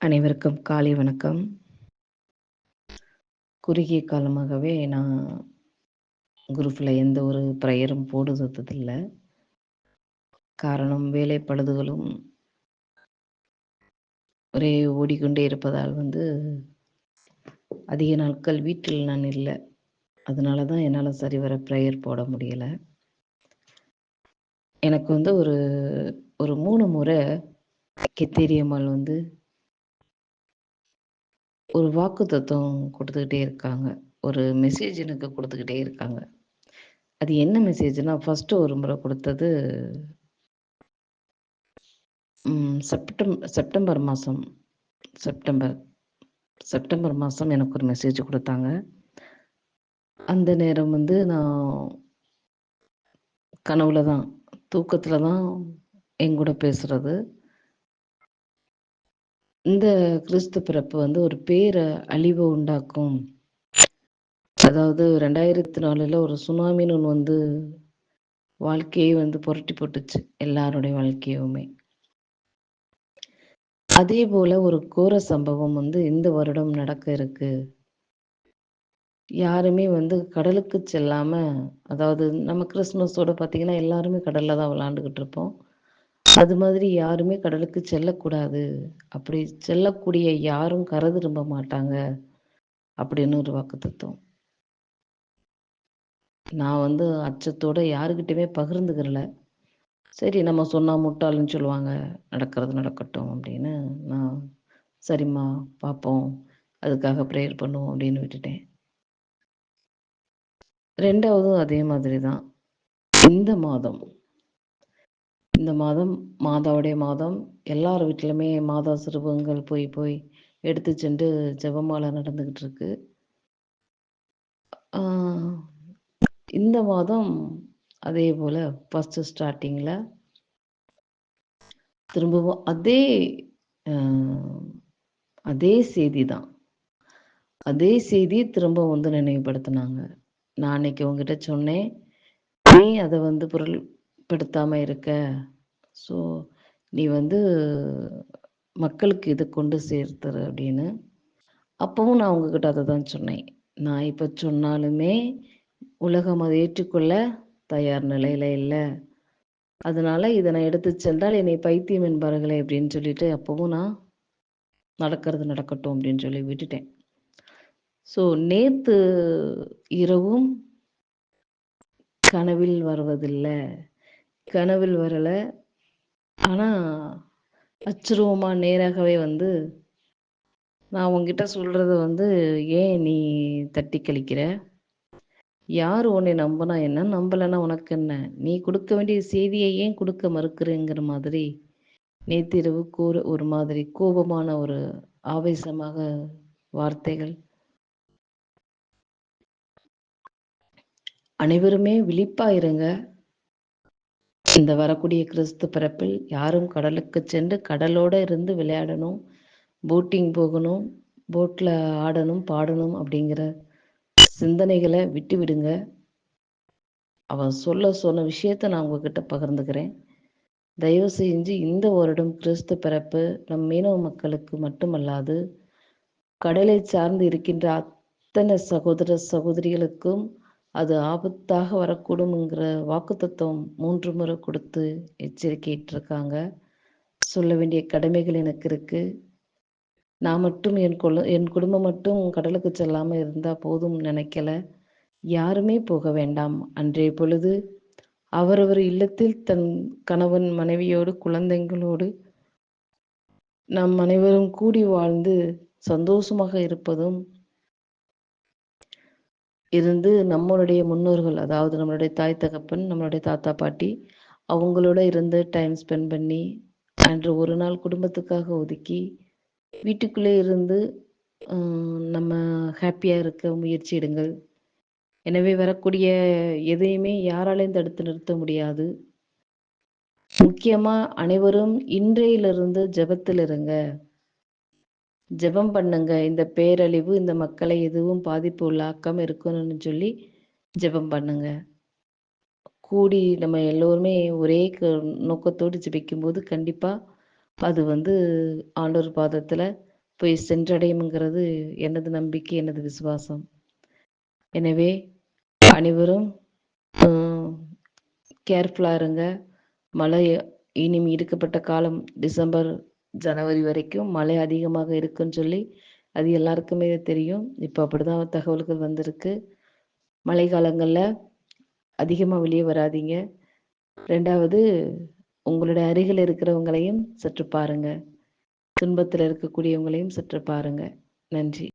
அனைவருக்கும் காலை வணக்கம். குறுகிய காலமாகவே நான் குரூப்பில் எந்த ஒரு ப்ரேயரும் போடுறதில்லை. காரணம் வேலை பழுதுகளும் ஒரே ஓடிக்கொண்டே இருப்பதால் வந்து அதிக நாட்கள் வீட்டில் நான் இல்லை. அதனால தான் என்னால் சரிவர ப்ரேயர் போட முடியலை. எனக்கு வந்து ஒரு ஒரு மூணு முறை கெத்தேரியம்மாள் வந்து ஒரு வாக்கு தத்துவம் கொடுத்துக்கிட்டே இருக்காங்க. ஒரு மெசேஜ் எனக்கு கொடுத்துக்கிட்டே இருக்காங்க. அது என்ன மெசேஜ்னா ஃபஸ்ட்டு ஒரு முறை கொடுத்தது செப்டம் செப்டம்பர் மாதம் செப்டம்பர் செப்டம்பர் மாதம் எனக்கு ஒரு மெசேஜ் கொடுத்தாங்க. அந்த நேரம் வந்து நான் கனவுல தான் தூக்கத்தில் தான் எங்கூட பேசுகிறது இந்த கிறிஸ்து பிறப்பு வந்து ஒரு பேர அழிவை உண்டாக்கும். அதாவது ரெண்டாயிரத்தி நாலுல ஒரு சுனாமின்னு ஒன்று வந்து வாழ்க்கையை வந்து புரட்டி போட்டுச்சு எல்லாருடைய வாழ்க்கையுமே. அதே போல ஒரு கோர சம்பவம் வந்து இந்த வருடம் நடக்க இருக்கு. யாருமே வந்து கடலுக்கு செல்லாம அதாவது நம்ம கிறிஸ்மஸோட பார்த்தீங்கன்னா எல்லாருமே கடல்ல தான் விளாண்டுக்கிட்டு இருப்போம். அது மாதிரி யாருமே கடலுக்கு செல்லக்கூடாது. அப்படி செல்லக்கூடிய யாரும் கரை திரும்ப மாட்டாங்க அப்படின்னு ஒரு வாக்கு தத்துவம் நான் வந்து அச்சத்தோட யாருக்கிட்டையுமே பகிர்ந்துக்கிறல. சரி நம்ம சொன்னா முட்டாளுன்னு சொல்லுவாங்க. நடக்கிறது நடக்கட்டும் அப்படின்னு நான் சரிம்மா பார்ப்போம் அதுக்காக ப்ரேயர் பண்ணுவோம் அப்படின்னு விட்டுட்டேன். ரெண்டாவதும் அதே மாதிரி தான் இந்த மாதம் இந்த மாதம் மாதாவுடைய மாதம் எல்லார் வீட்டிலுமே மாதா சிறுவங்கள் போய் போய் எடுத்து சென்று ஜெபமாலை நடந்துக்கிட்டு இருக்கு. இந்த மாதம் அதே போல் ஃபஸ்ட்டு ஸ்டார்டிங்கில் திரும்பவும் அதே அதே செய்தி தான். அதே செய்தி திரும்ப வந்து நினைவுபடுத்தினாங்க. நான் அன்னைக்கு உங்ககிட்ட சொன்னேன் நீ அதை வந்து பொருள்படுத்தாமல் இருக்க ஸோ நீ வந்து மக்களுக்கு இதை கொண்டு சேர்த்துரு அப்படின்னு. அப்பவும் நான் உங்ககிட்ட அதை தான் சொன்னேன். நான் இப்போ சொன்னாலுமே உலகம் அதை ஏற்றுக்கொள்ள தயார் நிலையில இல்லை. அதனால இதை நான் எடுத்து சென்றால் என்னை பைத்தியம் என்பார்களே அப்படின்னு சொல்லிட்டு அப்பவும் நான் நடக்கிறது நடக்கட்டும் அப்படின்னு சொல்லி விட்டுட்டேன். ஸோ நேத்து இரவும் கனவில் வருவதில்லை. கனவில் வரலை. ஆனால் அச்சுருவமாக நேராகவே வந்து நான் உங்ககிட்ட சொல்கிறத வந்து ஏன் நீ தட்டி கழிக்கிற? யார் உன்னை நம்பினா என்ன? நம்பலைன்னா உனக்கு என்ன? நீ கொடுக்க வேண்டிய செய்தியை ஏன் கொடுக்க மறுக்கிறேங்கிற மாதிரி நேத்திரவு கூற ஒரு மாதிரி கோபமான ஒரு ஆவேசமாக வார்த்தைகள். அனைவருமே விழிப்பா இருங்க. இந்த வரக்கூடிய கிறிஸ்து பிறப்பில் யாரும் கடலுக்கு சென்று கடலோட இருந்து விளையாடணும் போட்டிங் போகணும் போட்டில் ஆடணும் பாடணும் அப்படிங்கிற சிந்தனைகளை விட்டு விடுங்க அவன் சொல்ல சொன்ன விஷயத்த நான் உங்ககிட்ட பகிர்ந்துக்கிறேன். தயவு செஞ்சு இந்த வருடம் கிறிஸ்து பிறப்பு நம் மீனவ மக்களுக்கு மட்டுமல்லாது கடலை சார்ந்து இருக்கின்ற அத்தனை சகோதர சகோதரிகளுக்கும் அது ஆபத்தாக வரக்கூடும்ங்கிற வாக்கு தத்துவம் மூன்று முறை கொடுத்து எச்சரிக்கையிட்டிருக்காங்க. சொல்ல வேண்டிய கடமைகள் எனக்கு இருக்கு. நான் மட்டும் என் குல என் குடும்பம் மட்டும் கடலுக்கு செல்லாமல் இருந்தால் போதும் நினைக்கல. யாருமே போக வேண்டாம். அன்றைய பொழுது அவரவர் இல்லத்தில் தன் கணவன் மனைவியோடு குழந்தைங்களோடு நம் அனைவரும் கூடி வாழ்ந்து சந்தோஷமாக இருப்பதும் இருந்து நம்மளுடைய முன்னோர்கள் அதாவது நம்மளுடைய தாய் தகப்பன் நம்மளுடைய தாத்தா பாட்டி அவங்களோட இருந்து டைம் ஸ்பெண்ட் பண்ணி அன்று ஒரு நாள் குடும்பத்துக்காக ஒதுக்கி வீட்டுக்குள்ளே இருந்து நம்ம ஹாப்பியாக இருக்க முயற்சி எடுங்கள். எனவே வரக்கூடிய எதையுமே யாராலையும் தடுத்து நிறுத்த முடியாது. முக்கியமாக அனைவரும் இன்றையிலிருந்து ஜபத்தில் இருங்க. ஜெபம் பண்ணுங்க. இந்த பேரழிவு இந்த மக்களை எதுவும் பாதிப்பு உள்ளாக்காம இருக்கணும்னு சொல்லி ஜெபம் பண்ணுங்க. கூடி நம்ம எல்லோருமே ஒரே நோக்கத்தோடு ஜெபிக்கும் கண்டிப்பாக கண்டிப்பா அது வந்து ஆண்டோர் பாதத்துல போய் சென்றடையும்ங்கிறது எனது நம்பிக்கை எனது விசுவாசம். எனவே அனைவரும் கேர்ஃபுல்லாக இருங்க. மழை இனி இருக்கப்பட்ட காலம் டிசம்பர் ஜனவரி வரைக்கும் மழை அதிகமாக இருக்குன்னு சொல்லி அது எல்லாருக்குமே தெரியும். இப்போ அப்படிதான் தகவல்கள் வந்திருக்கு. மழை காலங்களில் அதிகமாக வெளியே வராதீங்க. ரெண்டாவது உங்களுடைய அருகில் இருக்கிறவங்களையும் சற்று பாருங்க. துன்பத்தில் இருக்கக்கூடியவங்களையும் சற்று பாருங்க. நன்றி.